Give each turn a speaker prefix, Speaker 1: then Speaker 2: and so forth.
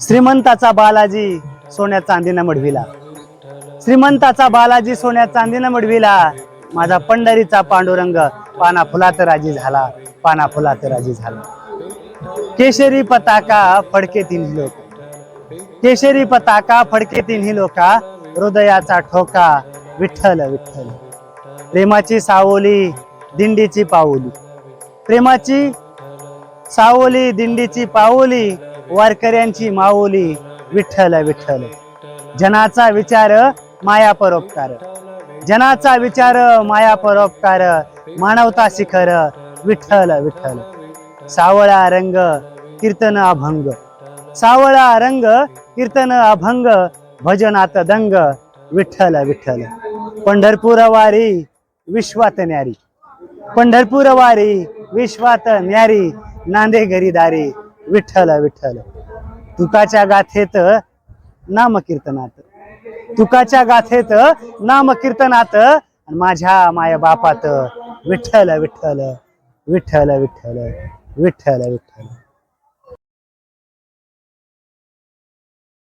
Speaker 1: श्रीमंताचा बालाजी सोन्या चांदीनं मडविला. श्रीमंताचा बालाजी सोन्या चांदीनं मडविला. माझा पंढरीचा पांडुरंग पाना फुलात राजी झाला. पाना फुलात राजी झाला. केशरी पताका फडके तिन्ही लोक. केशरी पताका फडके तिन्ही लोका. हृदयाचा ठोका विठ्ठल विठ्ठल. प्रेमाची सावली दिंडीची पाऊली. प्रेमाची सावली दिंडीची पाऊली वारकऱ्यांची माऊली विठ्ठल विठ्ठल. जनाचा विचार माया परोपकार. जनाचा विचार माया परोपकार. मानवता शिखर विठ्ठल विठ्ठल. सावळा रंग कीर्तन अभंग. सावळा रंग कीर्तन अभंग भजनात दंग विठ्ठल विठ्ठल. पंढरपूर वारी विश्वात न्यारी. पंढरपूर वारी विश्वात न्यारी नांदे घरी दारी. विठ्ठल विठ्ठल. तुकाच्या गाथेत नाम कीर्तनात तुकाच्या गाथेत नाम कीर्तनात आणि माझ्या माया बापात विठ्ठल विठ्ठल. विठ्ठल विठ्ठल. विठ्ठल विठ्ठल.